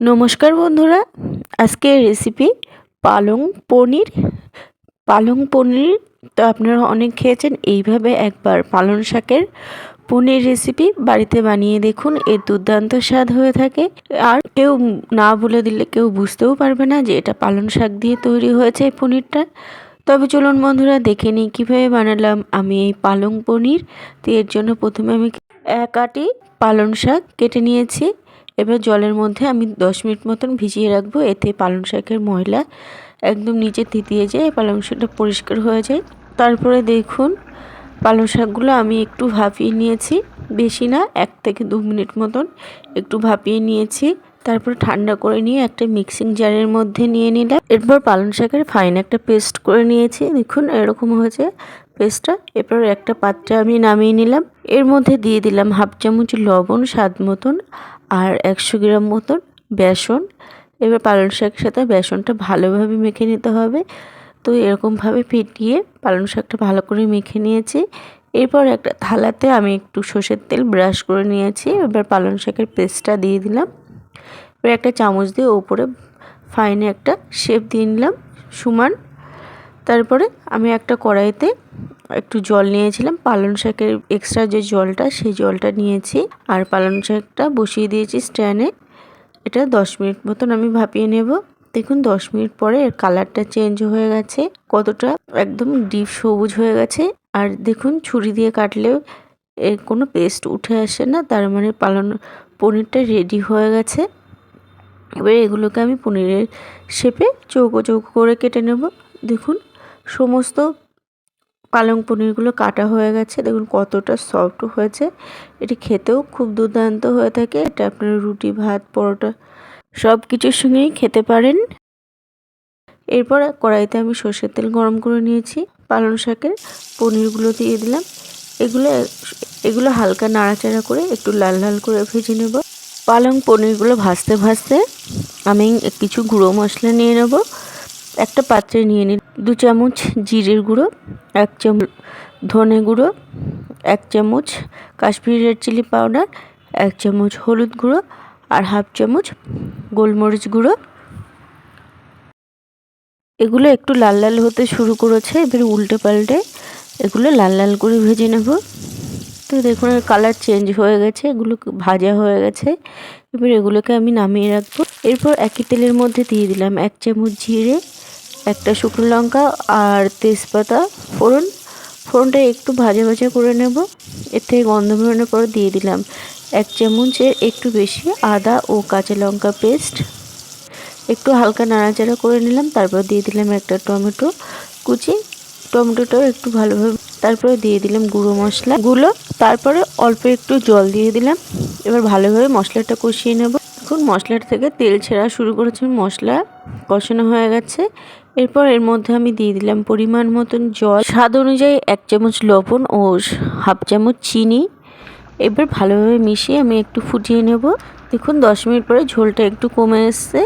নমস্কার বন্ধুরা আজকের রেসিপি পালং পনির। পালং পনির তো আপনারা অনেক খেয়েছেন, এইভাবে একবার পালং শাকের পনির রেসিপি বাড়িতে বানিয়ে দেখুন, এর দুর্দান্ত স্বাদ হয়ে থাকে। আর কেউ না বলে দিলে কেউ বুঝতেও পারবে না যে এটা পালং শাক দিয়ে তৈরি হয়েছে এই পনিরটা। তবে চলুন বন্ধুরা, দেখে নিই কীভাবে বানালাম আমি এই পালং পনির। তো এর জন্য প্রথমে আমি এক আটি পালং শাক কেটে নিয়েছি। এবার জলের মধ্যে আমি দশ মিনিট মতন ভিজিয়ে রাখব। এতে পালং শাকের ময়লা একদম নিচে থিতিয়ে যায়, পালং শাকটা পরিষ্কার হয়ে যায়। তারপরে দেখুন, পালং শাকগুলো আমি একটু ভাপিয়ে নিয়েছি, বেশি না, এক থেকে দু মিনিট মতন একটু ভাপিয়ে নিয়েছি। তারপর ঠান্ডা করে নিয়ে একটা মিক্সিং জারের মধ্যে নিয়ে নিলাম। এরপর পালং শাকের ফাইন একটা পেস্ট করে নিয়েছি। দেখুন, এরকম হয়েছে। পেস্টটা, এরপর একটা পাত্রে আমি নামিয়ে নিলাম। এর মধ্যে দিয়ে দিলাম হাফ চামচ লবণ, স্বাদ মতন, আর একশো গ্রাম মতন বেসন। এবার পালং শাকের সাথে বেসনটা ভালোভাবে মেখে নিতে হবে। তো এরকমভাবে ফিটিয়ে পালং শাকটা ভালো করে মেখে নিয়েছি। এরপর একটা থালাতে আমি একটু সর্ষের তেল ব্রাশ করে নিয়েছি। এবার পালং শাকের পেস্টটা দিয়ে দিলাম। এবার একটা চামচ দিয়ে ওপরে ফাইনে একটা শেপ দিয়ে নিলাম, সমান। তারপরে আমি একটা কড়াইতে একটু জল নিয়েছিলাম। পালং শাকের এক্সট্রা যে জলটা, সেই জলটা নিয়েছি। আর পালং শাকটা বসিয়ে দিয়েছি স্ট্যান্ডে এটা দশ মিনিট মতন আমি ভাপিয়ে নেব। দেখুন, দশ মিনিট পরে এর কালারটা চেঞ্জ হয়ে গেছে। কতটা একদম ডিপ সবুজ হয়ে গেছে। আর দেখুন, ছুরি দিয়ে কাটলেও এর কোনো পেস্ট উঠে আসে না। তার মানে পালন পনিরটা রেডি হয়ে গেছে। এবার এগুলোকে আমি পনিরের শেপে চৌকো চৌকো করে কেটে নেব। দেখুন, সমস্ত পালং পনিরগুলো কাটা হয়ে গেছে। দেখুন কতটা সফট হয়েছে। এটি খেতেও খুব দুর্দান্ত হয়ে থাকে। এটা আপনার রুটি, ভাত, পরোটা সব কিছুর সঙ্গেই খেতে পারেন। এরপর কড়াইতে আমি সর্ষের তেল গরম করে নিয়েছি। পালং শাকের পনিরগুলো দিয়ে দিলাম। এগুলো এগুলো হালকা নাড়াচাড়া করে একটু লাল লাল করে ভেজে নেব। পালং পনিরগুলো ভাজতে ভাজতে আমি কিছু গুঁড়ো মশলা নিয়ে নেব। একটা পাত্রে নিয়ে নিই দু চামচ জিরের গুঁড়ো, এক চামচ ধনে গুঁড়ো, এক চামচ কাশ্মীরি রেড চিলি পাউডার, এক চামচ হলুদ গুঁড়ো আর হাফ চামচ গোলমরিচ গুঁড়ো। এগুলো একটু লাল লাল হতে শুরু করেছে, এবার উল্টে পাল্টে এগুলো লাল লাল করে ভেজে নেব। তো দেখুন কালার চেঞ্জ হয়ে গেছে, এগুলো ভাজা হয়ে গেছে। এবার এগুলোকে আমি নামিয়ে রাখব। এরপর একই তেলের মধ্যে দিয়ে দিলাম এক চামচ জিরে একটা শুকনো লঙ্কা আর তেজপাতা ফোড়ন। ফোড়নটা একটু ভাজা ভাজা করে নেব। এর থেকে গন্ধ বেরোনোর পর দিয়ে দিলাম এক চামচের একটু বেশি আদা ও কাঁচা লঙ্কা পেস্ট। একটু হালকা নাড়াচাড়া করে নিলাম, তারপর দিয়ে দিলাম একটা টমেটো কুচি। টমেটোটাও একটু ভালোভাবে তারপরে দিয়ে দিলাম গুঁড়ো মশলা। গুলো তারপরে অল্প একটু জল দিয়ে দিলাম। এবার ভালোভাবে মশলাটা কষিয়ে নেব। এখন মশলাটা থেকে তেল ছেঁড়া শুরু করেছে মশলা কষানো হয়ে গেছে। এরপর এর মধ্যে আমি দিয়ে দিলাম পরিমাণ মতন জল। স্বাদ অনুযায়ী এক চামচ লবণ ও হাফ চামচ চিনি। এবার ভালোভাবে মিশিয়ে আমি একটু ফুটিয়ে নেব। দেখুন, দশ মিনিট পরে ঝোলটা একটু কমে এসছে,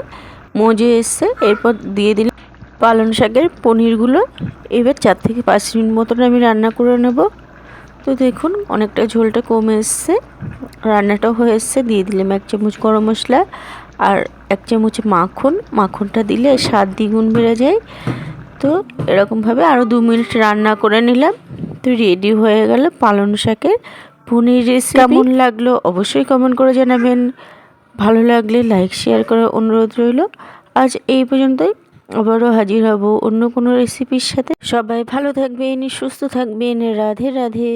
মজে এসছে। এরপর দিয়ে দিলাম পালং শাকের পনিরগুলো। এবার চার থেকে পাঁচ মিনিট মতন আমি রান্না করে নেব। তো দেখুন, অনেকটা ঝোলটা কমে এসছে। রান্নাটাও হয়ে এসছে। দিয়ে দিলাম এক চামচ গরম মশলা আর এক চামচ মাখন। মাখনটা দিলে স্বাদ দ্বিগুণ বেড়ে যায়। তো এরকমভাবে আরও দু মিনিট রান্না করে নিলাম। তো রেডি হয়ে গেল পালং শাকের পনির রেসিপি কেমন লাগল অবশ্যই কমেন্ট করে জানাবেন। ভালো লাগলে লাইক শেয়ার করার অনুরোধ রইল। আজ এই পর্যন্তই। আবারও হাজির হব অন্য কোনো রেসিপির সাথে। সবাই ভালো থাকবেন সুস্থ থাকবেন। রাধে রাধে।